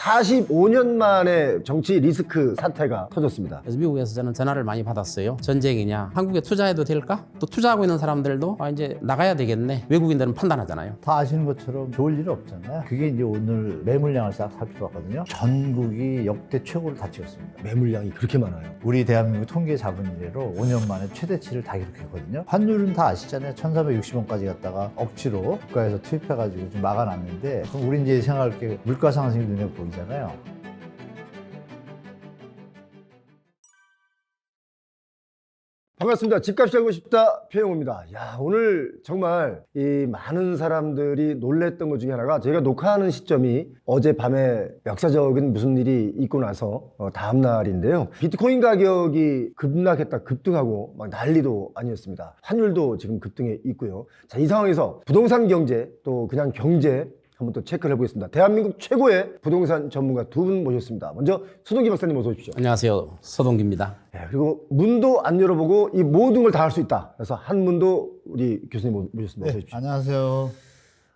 45년 만에 정치 리스크 사태가 터졌습니다. 그래서 미국에서 저는 전화를 많이 받았어요. 전쟁이냐? 한국에 투자해도 될까? 또 투자하고 있는 사람들도 아 이제 나가야 되겠네. 외국인들은 판단하잖아요. 다 아시는 것처럼 좋을 일 없잖아요. 그게 이제 오늘 매물량을 싹 살펴봤거든요. 전국이 역대 최고를 다 찍었습니다. 매물량이 그렇게 많아요. 우리 대한민국 통계 잡은 이래로 5년 만에 최대치를 다 기록했거든요. 환율은 다 아시잖아요. 1,460원까지 갔다가 억지로 국가에서 투입해가지고 좀 막아놨는데 그럼 우리 이제 생각할 게 물가 상승이 눈에 보이 잖아요. 반갑습니다. 집값이 알고 싶다 표영호입니다. 야 오늘 정말 이 많은 사람들이 놀랬던 것 중에 하나가 저희가 녹화하는 시점이 어제 밤에 역사적인 무슨 일이 있고 나서 어, 다음 날인데요. 비트코인 가격이 급락했다 급등하고 막 난리도 아니었습니다. 환율도 지금 급등해 있고요. 자 이 상황에서 부동산 경제 또 그냥 경제 한번 또 체크를 해보겠습니다. 대한민국 최고의 부동산 전문가 두 분 모셨습니다. 먼저 수동기 박사님 어서 오십시오. 안녕하세요. 서동기입니다. 예, 그리고 문도 안 열어보고 이 모든 걸 다 할 수 있다. 그래서 한 문도 우리 교수님 모- 모셨습니다. 어서 오십시오. 안녕하세요.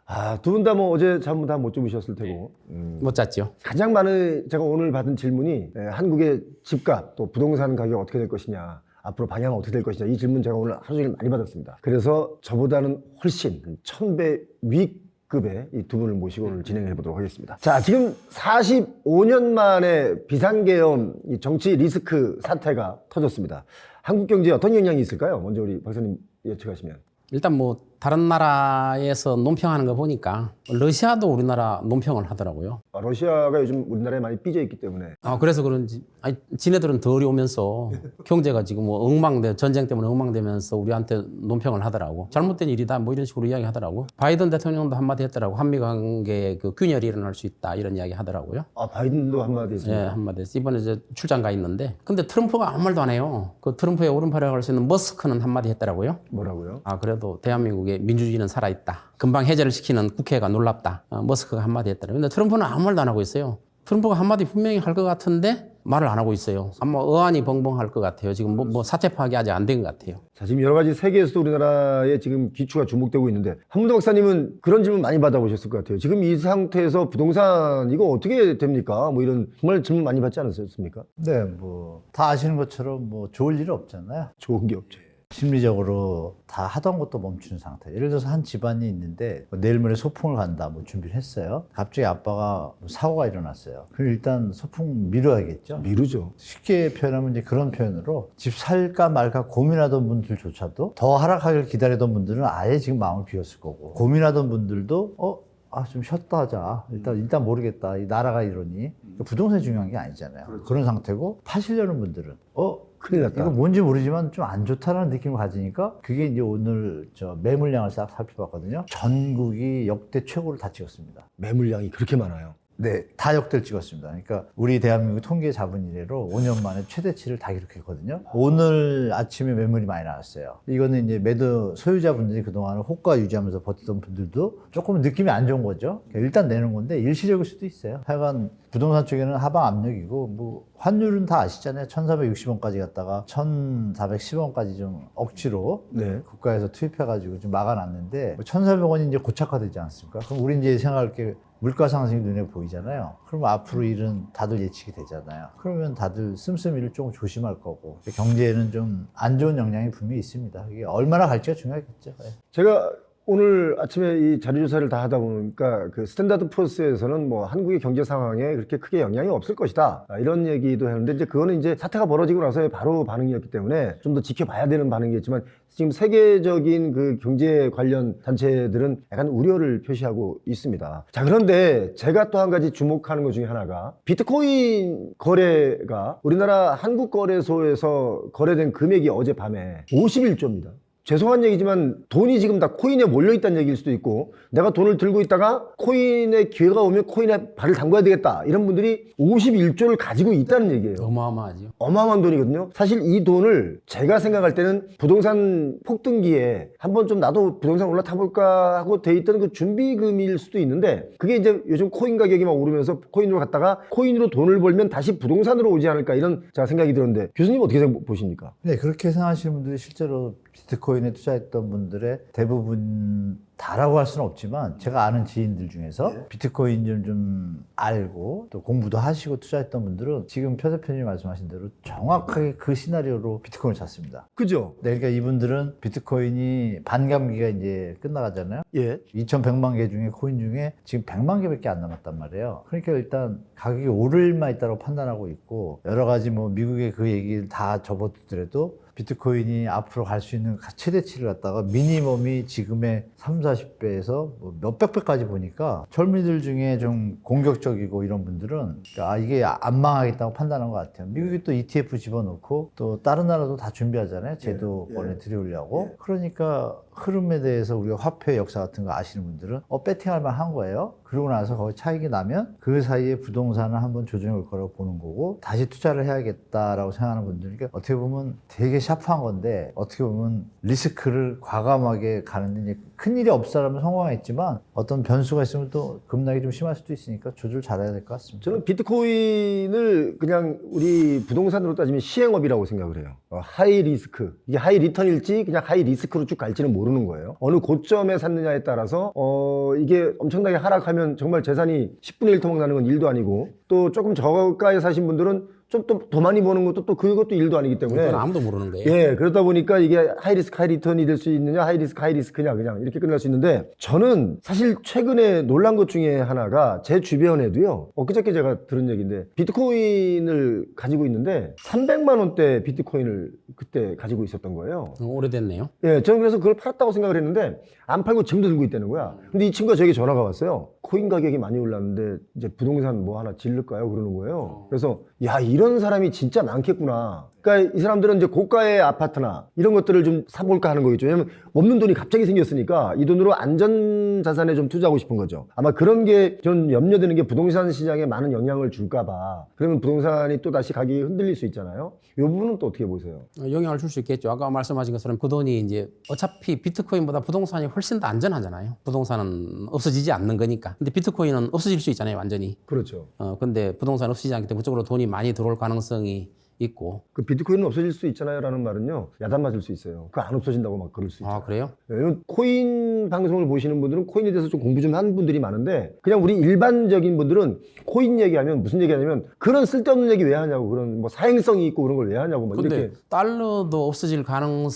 아, 두 분 다 뭐 어제 잠 다 못 주무셨을 테고. 음, 못 잤죠? 가장 많은 제가 오늘 받은 질문이 예, 한국의 집값 또 부동산 가격 어떻게 될 것이냐. 앞으로 방향은 어떻게 될 것이냐. 이 질문 제가 오늘 하루 종일 많이 받았습니다. 그래서 저보다는 훨씬 천 배 위 급의 이 두 분을 모시고 오늘 진행해 보도록 하겠습니다. 자, 지금 45년 만에 비상계엄 이 정치 리스크 사태가 터졌습니다. 한국 경제에 어떤 영향이 있을까요? 먼저 우리 박사님 예측하시면. 일단 뭐 다른 나라에서 논평하는 거 보니까 러시아도 우리나라 논평을 하더라고요. 아, 러시아가 요즘 우리나라에 많이 삐져 있기 때문에 아 그래서 그런지 아니 지네들은 더 어려우면서 경제가 지금 뭐 엉망돼 전쟁 때문에 엉망되면서 우리한테 논평을 하더라고 잘못된 일이다 뭐 이런 식으로 이야기하더라고 바이든 대통령도 한마디 했더라고 한미 관계에 그 균열이 일어날 수 있다 이런 이야기 하더라고요. 아 바이든도 한마디 예, 했습니다. 한마디 했어. 이번에 이제 출장 가 있는데 근데 트럼프가 아무 말도 안 해요. 그 트럼프의 오른팔이라고 할 수 있는 머스크는 한마디 했더라고요. 뭐라고요? 아 그래도 대한민국 의 민주주의는 살아있다. 금방 해제를 시키는 국회가 놀랍다. 어, 머스크가 한마디 했더라고요. 근데 트럼프는 아무 말도 안 하고 있어요. 트럼프가 한마디 분명히 할 것 같은데 말을 안 하고 있어요. 아마 어안이 벙벙할 것 같아요. 지금 뭐, 뭐 사태 파악이 아직 안 된 것 같아요. 자 지금 여러 가지 세계에서도 우리나라의 지금 기추가 주목되고 있는데 한문도 박사님은 그런 질문 많이 받아보셨을 것 같아요. 지금 이 상태에서 부동산 이거 어떻게 됩니까? 뭐 이런 정말 질문 많이 받지 않았습니까? 네, 뭐 다 아시는 것처럼 뭐 좋을 일 없잖아요. 좋은 게 없죠. 심리적으로 다 하던 것도 멈춘 상태. 예를 들어서 한 집안이 있는데 뭐 내일 모레 소풍을 간다 뭐 준비를 했어요. 갑자기 아빠가 뭐 사고가 일어났어요. 그럼 일단 소풍 미뤄야겠죠. 미루죠. 쉽게 표현하면 이제 그런 표현으로 집 살까 말까 고민하던 분들조차도 더 하락하길 기다리던 분들은 아예 지금 마음을 비웠을 거고 고민하던 분들도 어? 아, 좀 쉬었다 하자. 일단, 일단 모르겠다. 이 나라가 이러니. 부동산이 중요한 게 아니잖아요. 그런 상태고, 파시려는 분들은, 어? 큰일 났다. 이거 뭔지 모르지만 좀 안 좋다라는 느낌을 가지니까 그게 이제 오늘 저 매물량을 싹 살펴봤거든요. 전국이 역대 최고를 다 찍었습니다. 매물량이 그렇게 많아요. 네, 다 역대를 찍었습니다. 그러니까 우리 대한민국 통계 잡은 이래로 5년 만에 최대치를 다 기록했거든요. 오늘 아침에 매물이 많이 나왔어요. 이거는 이제 매도 소유자분들이 그동안 호가 유지하면서 버티던 분들도 조금 느낌이 안 좋은 거죠. 그러니까 일단 내는 건데 일시적일 수도 있어요. 하여간 부동산 쪽에는 하방 압력이고 뭐 환율은 다 아시잖아요. 1,460원까지 갔다가 1,410원까지 좀 억지로 네. 국가에서 투입해가지고 좀 막아놨는데 1,400원이 이제 고착화되지 않습니까? 그럼 우리 이제 생각할 게 물가 상승이 눈에 보이잖아요. 그럼 앞으로 일은 다들 예측이 되잖아요. 그러면 다들 씀씀이를 조금 조심할 거고 경제에는 좀 안 좋은 영향이 분명히 있습니다. 이게 얼마나 갈지가 중요하겠죠. 예. 제가 오늘 아침에 이 자료조사를 다 하다 보니까 그 스탠다드 포스에서는 뭐 한국의 경제 상황에 그렇게 크게 영향이 없을 것이다 아, 이런 얘기도 했는데 이제 그거는 이제 사태가 벌어지고 나서의 바로 반응이었기 때문에 좀 더 지켜봐야 되는 반응이겠지만 지금 세계적인 그 경제 관련 단체들은 약간 우려를 표시하고 있습니다. 자 그런데 제가 또 한 가지 주목하는 것 중에 하나가 비트코인 거래가 우리나라 한국 거래소에서 거래된 금액이 어젯밤에 51조입니다. 죄송한 얘기지만 돈이 지금 다 코인에 몰려 있다는 얘기일 수도 있고 내가 돈을 들고 있다가 코인의 기회가 오면 코인에 발을 담궈야 되겠다 이런 분들이 51조를 가지고 있다는 얘기예요. 어마어마하죠. 어마어마한 돈이거든요. 사실 이 돈을 제가 생각할 때는 부동산 폭등기에 한번 좀 나도 부동산 올라타볼까 하고 돼 있던 그 준비금일 수도 있는데 그게 이제 요즘 코인 가격이 막 오르면서 코인으로 갔다가 코인으로 돈을 벌면 다시 부동산으로 오지 않을까 이런 제가 생각이 들었는데 교수님 어떻게 생각- 보십니까? 네, 그렇게 생각하시는 분들이 실제로 비트코인에 투자했던 분들의 대부분 다라고 할 수는 없지만 제가 아는 지인들 중에서 비트코인 좀, 좀 알고 또 공부도 하시고 투자했던 분들은 지금 표 대표님이 말씀하신 대로 정확하게 그 시나리오로 비트코인을 샀습니다. 그죠? 네, 그러니까 이분들은 비트코인이 반감기가 이제 끝나가잖아요. 예. 2,100만 개 중에 코인 중에 지금 100만 개밖에 안 남았단 말이에요. 그러니까 일단 가격이 오를 일만 있다고 판단하고 있고 여러 가지 뭐 미국의 그 얘기를 다 접어두더라도 비트코인이 앞으로 갈 수 있는 최대치를 갖다가 미니멈이 지금의 3, 40배에서 뭐 몇백 배까지 보니까 젊은이들 중에 좀 공격적이고 이런 분들은 그러니까 아 이게 안 망하겠다고 판단한 것 같아요. 미국이 또 ETF 집어넣고 또 다른 나라도 다 준비하잖아요. 제도 예. 원에 들여오려고. 그러니까 흐름에 대해서 우리가 화폐 역사 같은 거 아시는 분들은 어 배팅할 만한 거예요. 그러고 나서 거기 차익이 나면 그 사이에 부동산을 한번 조정해 올 거라고 보는 거고 다시 투자를 해야겠다라고 생각하는 분들이니까 어떻게 보면 되게 샤프한 건데 어떻게 보면 리스크를 과감하게 가는데 이제 큰 일이 없어라면 성공했지만 어떤 변수가 있으면 또 급락이 좀 심할 수도 있으니까 조절 잘해야 될 것 같습니다. 저는 비트코인을 그냥 우리 부동산으로 따지면 시행업이라고 생각을 해요. 어, 하이 리스크. 이게 하이 리턴일지 그냥 하이 리스크로 쭉 갈지는 모르 는 거예요. 어느 고점에 샀느냐에 따라서 어, 이게 엄청나게 하락하면 정말 재산이 10분의 1 토막 나는 건 일도 아니고 또 조금 저가에 사신 분들은 좀 또 더 많이 버는 것도 또 그것도 일도 아니기 때문에 그건 아무도 모르는 거예요. 예, 그러다 보니까 이게 하이 리스크 하이 리턴이 될 수 있느냐, 하이 리스크 하이 리스크냐 그냥 이렇게 끝날 수 있는데 저는 사실 최근에 놀란 것 중에 하나가 제 주변에도요. 엊그저께 제가 들은 얘기인데 비트코인을 가지고 있는데 300만 원대 비트코인을 그때 가지고 있었던 거예요. 어, 오래됐네요. 예, 저는 그래서 그걸 팔았다고 생각을 했는데 안 팔고 지금도 들고 있다는 거야. 근데 이 친구가 저에게 전화가 왔어요. 코인 가격이 많이 올랐는데 이제 부동산 뭐 하나 질를까요? 그러는 거예요. 그래서 야 이런 사람이 진짜 많겠구나. 그러니까 이 사람들은 이제 고가의 아파트나 이런 것들을 좀 사볼까 하는 거겠죠. 왜냐면 없는 돈이 갑자기 생겼으니까 이 돈으로 안전 자산에 좀 투자하고 싶은 거죠. 아마 그런 게 전 염려되는 게 부동산 시장에 많은 영향을 줄까봐. 그러면 부동산이 또 다시 가격이 흔들릴 수 있잖아요. 이 부분은 또 어떻게 보세요? 어, 영향을 줄 수 있겠죠. 아까 말씀하신 것처럼 그 돈이 이제 어차피 비트코인보다 부동산이 훨씬 더 안전하잖아요. 부동산은 없어지지 않는 거니까. 근데 비트코인은 없어질 수 있잖아요, 완전히. 그렇죠. 어, 근데 부동산 없어지지 않기 때문에 그쪽으로 돈이 많이 들어올 가능성이 있고. 그 비트코인은 없어질 수 있잖아요 라는 말은요 야단 맞을 수 있어요 그거 안 없어진다고 막 그럴 수 있죠 아, 그래요? 왜냐면 코인 방송을 보시는 분들은 코인에 대해서 좀 공부 좀 한 분들이 많은데 그냥 우리 일반적인 분들은 코인 얘기하면 무슨 얘기하냐면 그런 쓸데없는 얘기 왜 하냐고 그런 뭐 사행성이 있고 그런 걸 왜 하냐고 막 근데 이렇게 달러도 없어질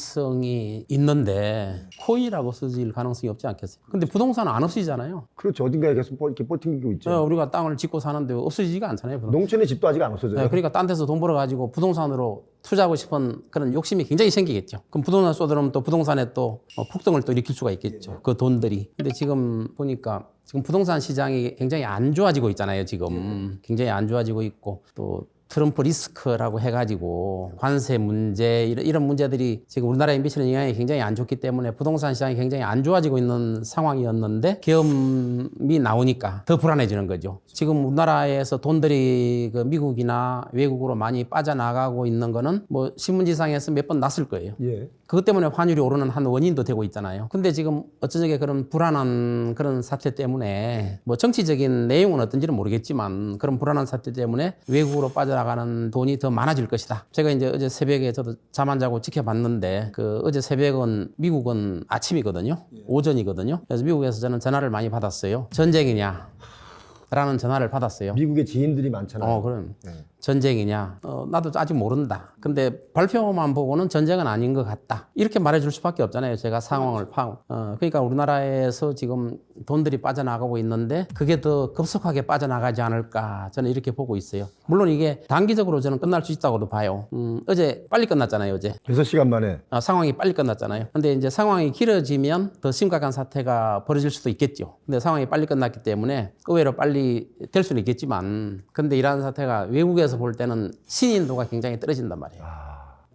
가능성이 있는데 코인이라고 없어질 가능성이 없지 않겠어요? 근데 부동산은 안 없어지잖아요. 그렇죠 어딘가에 계속 버- 이렇게 버팅기고 있죠 어, 우리가 땅을 짓고 사는데 없어지지가 않잖아요. 부동산. 농촌의 집도 아직 안 없어져요 네, 그러니까 딴 데서 돈 벌어가지고 부동산으로 투자하고 싶은 그런 욕심이 굉장히 생기겠죠. 그럼 부동산 쏟아놓으면 또 부동산에 또 어, 폭등을 또 일으킬 수가 있겠죠. 그 돈들이. 근데 지금 보니까 지금 부동산 시장이 굉장히 안 좋아지고 있잖아요. 지금 굉장히 안 좋아지고 있고 또 트럼프 리스크라고 해가지고 관세 문제 이런, 이런 문제들이 지금 우리나라에 미치는 영향이 굉장히 안 좋기 때문에 부동산 시장이 굉장히 안 좋아지고 있는 상황이었는데 계엄이 나오니까 더 불안해지는 거죠. 지금 우리나라에서 돈들이 그 미국이나 외국으로 많이 빠져나가고 있는 거는 뭐 신문지상에서 몇 번 났을 거예요. 예. 그것 때문에 환율이 오르는 한 원인도 되고 있잖아요. 근데 지금 어쩌적에 그런 불안한 그런 사태 때문에 뭐 정치적인 내용은 어떤지는 모르겠지만 그런 불안한 사태 때문에 외국으로 빠져 나가는 돈이 더 많아질 것이다. 제가 이제 어제 새벽에 저도 잠 안 자고 지켜봤는데 그 어제 새벽은 미국은 아침이거든요. 오전이거든요. 그래서 미국에서 저는 전화를 많이 받았어요. 전쟁이냐? 라는 전화를 받았어요. 미국의 지인들이 많잖아요 어, 그럼 네. 전쟁이냐? 어, 나도 아직 모른다. 근데 발표만 보고는 전쟁은 아닌 것 같다. 이렇게 말해줄 수밖에 없잖아요. 제가 상황을 파악. 어, 그러니까 우리나라에서 지금 돈들이 빠져나가고 있는데 그게 더 급속하게 빠져나가지 않을까 저는 이렇게 보고 있어요. 물론 이게 단기적으로 저는 끝날 수 있다고도 봐요. 음, 어제 빨리 끝났잖아요. 어제. 6시간 만에 아, 상황이 빨리 끝났잖아요. 근데 이제 상황이 길어지면 더 심각한 사태가 벌어질 수도 있겠죠. 근데 상황이 빨리 끝났기 때문에 의외로 빨리 될 수는 있겠지만 근데 이러한 사태가 외국에서 볼 때는 신인도가 굉장히 떨어진단 말이에요.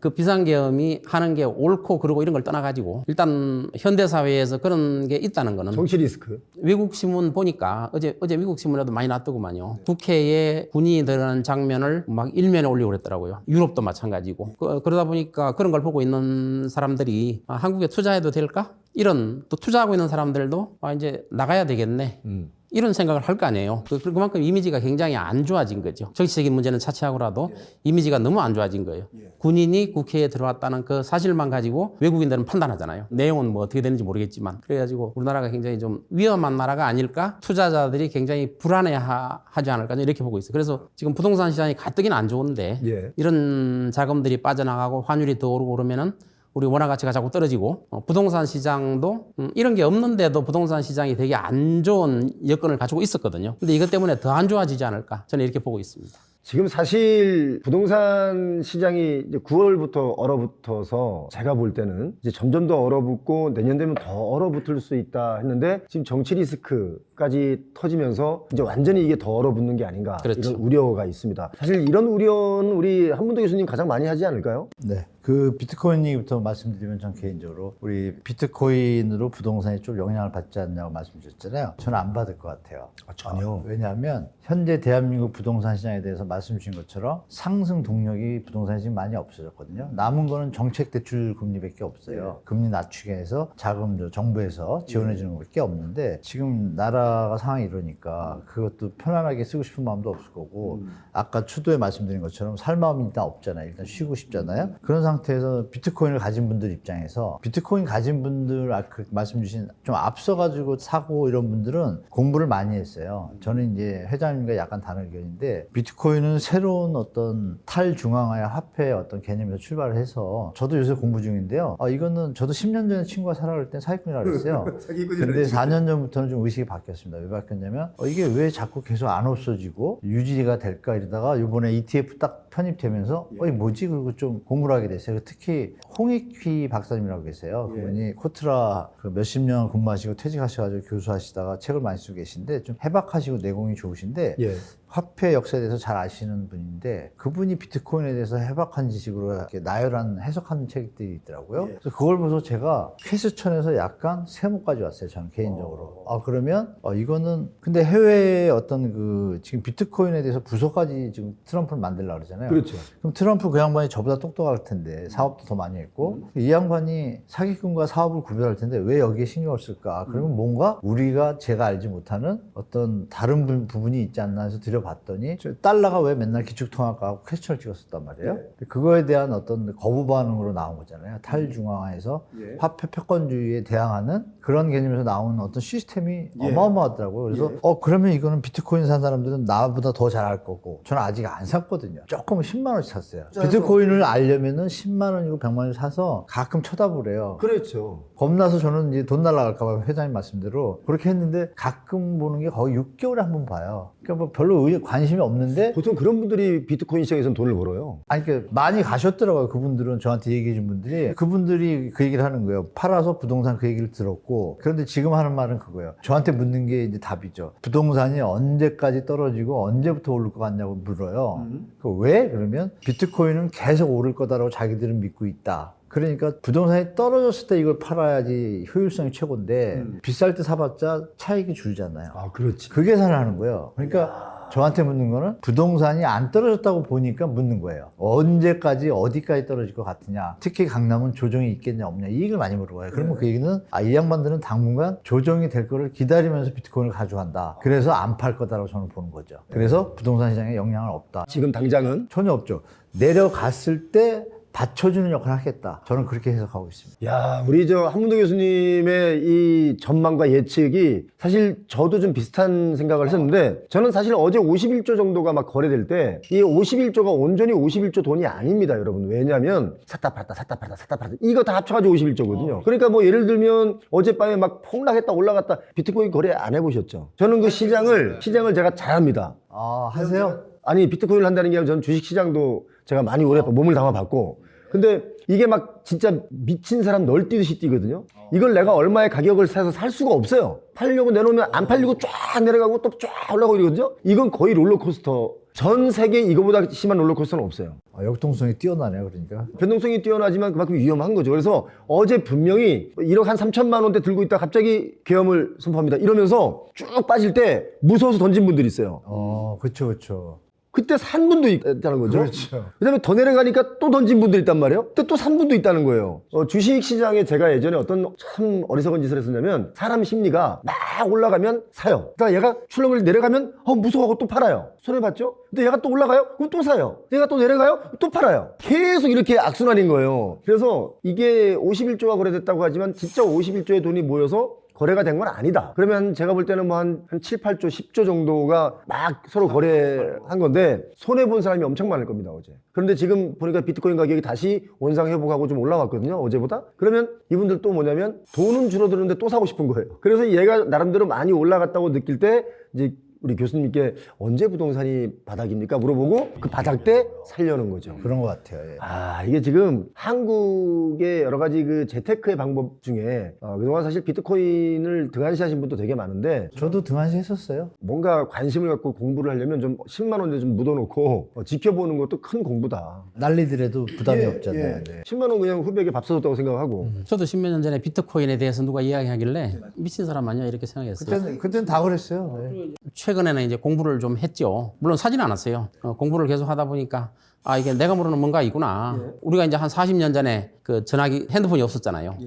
그 비상계엄이 하는 게 옳고 그러고 이런 걸 떠나가지고 일단 현대 사회에서 그런 게 있다는 거는 정치 리스크 외국 신문 보니까 어제 어제 미국 신문에도 많이 났더구만요. 국회에 군인이 들어가는 장면을 막 일면에 올리고 그랬더라고요. 유럽도 마찬가지고 그, 러다 보니까 그런 걸 보고 있는 사람들이 아, 한국에 투자해도 될까? 이런 또 투자하고 있는 사람들도 아 이제 나가야 되겠네. 음. 이런 생각을 할 거 아니에요. 그- 그만큼 이미지가 굉장히 안 좋아진 거죠. 정치적인 문제는 차치하고라도 이미지가 너무 안 좋아진 거예요. 군인이 국회에 들어왔다는 그 사실만 가지고 외국인들은 판단하잖아요. 내용은 뭐 어떻게 되는지 모르겠지만. 그래가지고 우리나라가 굉장히 좀 위험한 나라가 아닐까? 투자자들이 굉장히 불안해하지 않을까? 이렇게 보고 있어요. 그래서 지금 부동산 시장이 가뜩이나 안 좋은데 예. 이런 자금들이 빠져나가고 환율이 더 오르고 그러면은 우리 원화 가치가 자꾸 떨어지고 어, 부동산 시장도 음, 이런 게 없는데도 부동산 시장이 되게 안 좋은 여건을 가지고 있었거든요. 근데 이것 때문에 더 안 좋아지지 않을까 저는 이렇게 보고 있습니다. 지금 사실 부동산 시장이 이제 9월부터 얼어붙어서 제가 볼 때는 이제 점점 더 얼어붙고 내년 되면 더 얼어붙을 수 있다 했는데 지금 정치 리스크까지 터지면서 이제 완전히 이게 더 얼어붙는 게 아닌가 그렇죠. 이런 우려가 있습니다. 사실 이런 우려는 우리 한문도 교수님 가장 많이 하지 않을까요? 네. 그 비트코인 얘기부터 말씀드리면 전 개인적으로 우리 비트코인으로 부동산에 좀 영향을 받지 않냐고 말씀 주셨잖아요. 저는 안 받을 것 같아요. 전혀. 어, 왜냐하면 현재 대한민국 부동산 시장에 대해서 말씀 주신 것처럼 상승 동력이 부동산에 지금 많이 없어졌거든요. 남은 거는 정책 대출 금리밖에 없어요. 금리 낮추기 위해서 자금 저 정부에서 지원해 주는 것밖에 없는데 지금 나라가 상황이 이러니까 그것도 편안하게 쓰고 싶은 마음도 없을 거고 아까 추도에 말씀드린 것처럼 살 마음이 일단 없잖아요. 일단 쉬고 싶잖아요. 그런 상 태에서 비트코인을 가진 분들 입장에서 비트코인 가진 분들 아까 그 말씀 주신 좀 앞서 가지고 사고 이런 분들은 공부를 많이 했어요. 저는 이제 회장님과 약간 다른 의견인데 비트코인은 새로운 어떤 탈중앙화의 화폐의 어떤 개념에서 출발을 해서 저도 요새 공부 중인데요. 아, 이거는 저도 10년 전에 친구가 살아갈 땐 사기꾼이라고 그랬어요. 근데 4년 전부터는 좀 의식이 바뀌었습니다. 왜 바뀌었냐면 어, 이게 왜 자꾸 계속 안 없어지고 유지가 될까 이러다가 이번에 ETF 딱 편입되면서 어, 이 뭐지? 그리고 좀 공부를 하게 됐어요. 특히 홍익휘 박사님이라고 계세요. 그분이 코트라 그 몇십 년 근무하시고 퇴직하셔가지고 교수하시다가 책을 많이 쓰고 계신데 좀 해박하시고 내공이 좋으신데 예. 화폐 역사에 대해서 잘 아시는 분인데 그분이 비트코인에 대해서 해박한 지식으로 이렇게 나열한 해석하는 책들이 있더라고요. 그래서 그걸 보면서 제가 퀘스천에서 약간 세모까지 왔어요. 저는 개인적으로. 아 그러면 어, 이거는 근데 해외의 어떤 그 지금 비트코인에 대해서 부서까지 지금 트럼프를 만들려고 그러잖아요. 그렇죠. 그럼 트럼프 그 양반이 저보다 똑똑할 텐데 사업도 더 많이 했고 이 양반이 사기꾼과 사업을 구별할 텐데 왜 여기에 신경을 쓸까? 그러면 뭔가 우리가 제가 알지 못하는 어떤 다른 부- 부분이 있지 않나 해서 들여봤더니 저 달러가 왜 맨날 기축통화가 하고 퀘스천을 찍었었단 말이에요. 그거에 대한 어떤 거부 반응으로 나온 거잖아요. 탈중앙화에서 화폐 패권주의에 대항하는 그런 개념에서 나오는 어떤 시스템이 어마어마하더라고요. 그래서 어 그러면 이거는 비트코인 산 사람들은 나보다 더 잘할 거고 저는 아직 안 샀거든요. 조금 10만 원씩 샀어요. 비트코인을 알려면은 10만 원이고 100만 원 사서 가끔 쳐다보래요. 그렇죠. 겁나서 저는 이제 돈 날라갈까봐 회장님 말씀대로 그렇게 했는데 가끔 보는 게 거의 6개월에 한 번 봐요. 그러니까 뭐 별로 의- 관심이 없는데 보통 그런 분들이 비트코인 시장에서는 돈을 벌어요. 아니, 그 많이 가셨더라고요. 그분들은 저한테 얘기해 준 분들이. 그분들이 그 얘기를 하는 거예요. 팔아서 부동산 그 얘기를 들었고. 그런데 지금 하는 말은 그거예요. 저한테 묻는 게 이제 답이죠. 부동산이 언제까지 떨어지고 언제부터 오를 것 같냐고 물어요. 그 왜? 그러면 비트코인은 계속 오를 거다라고 자기들은 믿고 있다. 그러니까 부동산이 떨어졌을 때 이걸 팔아야지 효율성이 최고인데 비쌀 때 사봤자 차익이 줄잖아요. 아, 그렇지. 그 계산을 하는 거예요. 그러니까 저한테 묻는 거는 부동산이 안 떨어졌다고 보니까 묻는 거예요. 언제까지 어디까지 떨어질 것 같으냐. 특히 강남은 조정이 있겠냐 없냐 이 얘기를 많이 물어봐요. 그러면 그 얘기는 아, 이 양반들은 당분간 조정이 될 거를 기다리면서 비트코인을 가져간다. 그래서 안 팔 거다라고 저는 보는 거죠. 그래서 부동산 시장에 영향은 없다. 지금 당장은 전혀 없죠. 내려갔을 때 받쳐주는 역할을 하겠다. 저는 그렇게 해석하고 있습니다. 야, 우리 저 한문도 교수님의 이 전망과 예측이 사실 저도 좀 비슷한 생각을 했었는데 저는 사실 어제 51조 정도가 막 거래될 때 이 51조가 온전히 51조 돈이 아닙니다, 여러분. 왜냐면 샀다 팔았다 샀다 팔았다 샀다 팔았다 이거 다 합쳐가지고 51조거든요. 그러니까 뭐 예를 들면 어젯밤에 막 폭락했다 올라갔다 비트코인 거래 안 해보셨죠? 저는 그 시장을 시장을 제가 잘합니다. 아, 하세요? 아니 비트코인을 한다는 게 아니라 저는 주식 시장도 제가 많이 오래 몸을 담아봤고 근데 이게 막 진짜 미친 사람 널뛰듯이 뛰거든요 이걸 내가 얼마의 가격을 사서 살 수가 없어요 팔려고 내놓으면 안 팔리고 쫙 내려가고 또 쫙 올라가고 이러거든요 이건 거의 롤러코스터 전 세계 이거보다 심한 롤러코스터는 없어요 아, 역동성이 뛰어나네요. 그러니까. 변동성이 뛰어나지만 그만큼 위험한 거죠. 그래서 어제 분명히 1억 한 3천만 원대 들고 있다 갑자기 계엄을 선포합니다. 이러면서 쭉 빠질 때 무서워서 던진 분들이 있어요. 어, 그쵸, 그쵸. 그때 산 분도 있다는 거죠. 그렇죠. 그다음에 더 내려가니까 또 던진 분도 있단 말이에요. 근데 또산 분도 있다는 거예요. 어, 주식 시장에 제가 예전에 어떤 참 어리석은 짓을 했었냐면 사람 심리가 막 올라가면 사요. 그러니까 얘가 출렁을 내려가면 어 무서워하고 또 팔아요. 손해 봤죠? 근데 얘가 또 올라가요? 그럼 또 사요. 얘가 또 내려가요? 또 팔아요. 계속 이렇게 악순환인 거예요. 그래서 이게 51조가 거래됐다고 하지만 진짜 51조의 돈이 모여서 거래가 된 건 아니다. 그러면 제가 볼 때는 뭐 한, 한 7, 8조, 10조 정도가 막 서로 거래한 건데 손해본 사람이 엄청 많을 겁니다, 어제. 그런데 지금 보니까 비트코인 가격이 다시 원상 회복하고 좀 올라왔거든요, 어제보다. 그러면 이분들 또 뭐냐면 돈은 줄어드는데 또 사고 싶은 거예요. 그래서 얘가 나름대로 많이 올라갔다고 느낄 때 이제 우리 교수님께 언제 부동산이 바닥입니까? 물어보고 그 바닥 때 살려는 거죠. 그런 것 같아요. 예. 아, 이게 지금 한국의 여러 가지 그 재테크의 방법 중에 어, 그동안 사실 비트코인을 등한시하신 분도 되게 많은데 저도 등한시 했었어요. 뭔가 관심을 갖고 공부를 하려면 좀 10만 원에 좀 묻어놓고 어, 지켜보는 것도 큰 공부다. 난리들에도 부담이 예, 없잖아요. 예. 네. 10만 원 그냥 후배에게 밥 사줬다고 생각하고 저도 십몇 년 전에 비트코인에 대해서 누가 이야기하길래 미친 사람 아니야 이렇게 생각했어요. 그때는, 그때는 다 그랬어요. 예. 최 근에는 이제 공부를 좀 했죠. 물론 사진 않았어요. 어, 공부를 계속 하다 보니까 아 이게 내가 모르는 뭔가 있구나. 우리가 이제 한 40년 전에 그 전화기 핸드폰이 없었잖아요.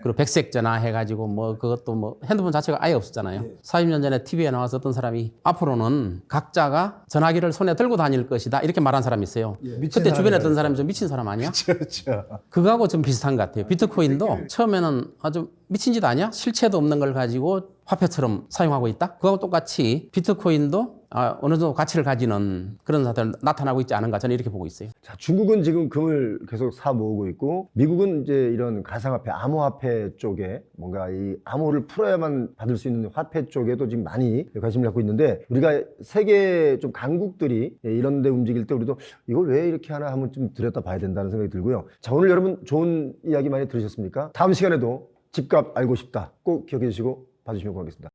그리고 백색 전화 해가지고 뭐 그것도 뭐 핸드폰 자체가 아예 없었잖아요. 40년 전에 TV에 나와서 어떤 사람이 앞으로는 각자가 전화기를 손에 들고 다닐 것이다 이렇게 말한 사람이 있어요. 미친 그때 주변에 사람이라고 어떤 사람이 좀 미친 사람 아니야? 그렇죠. 그거하고 좀 비슷한 것 같아요. 비트코인도 처음에는 아주 미친 짓 아니야? 실체도 없는 걸 가지고 화폐처럼 사용하고 있다? 그거하고 똑같이 비트코인도 아, 어느 정도 가치를 가지는 그런 사들 나타나고 있지 않은가 저는 이렇게 보고 있어요. 자, 중국은 지금 금을 계속 사 모으고 있고 미국은 이제 이런 가상화폐, 암호화폐 쪽에 뭔가 이 암호를 풀어야만 받을 수 있는 화폐 쪽에도 지금 많이 관심을 갖고 있는데 우리가 세계 좀 강국들이 이런 데 움직일 때 우리도 이걸 왜 이렇게 하나 한번 좀 들여다 봐야 된다는 생각이 들고요. 자, 오늘 여러분 좋은 이야기 많이 들으셨습니까? 다음 시간에도 집값 알고 싶다. 꼭 기억해 주시고 봐주시면 고맙겠습니다.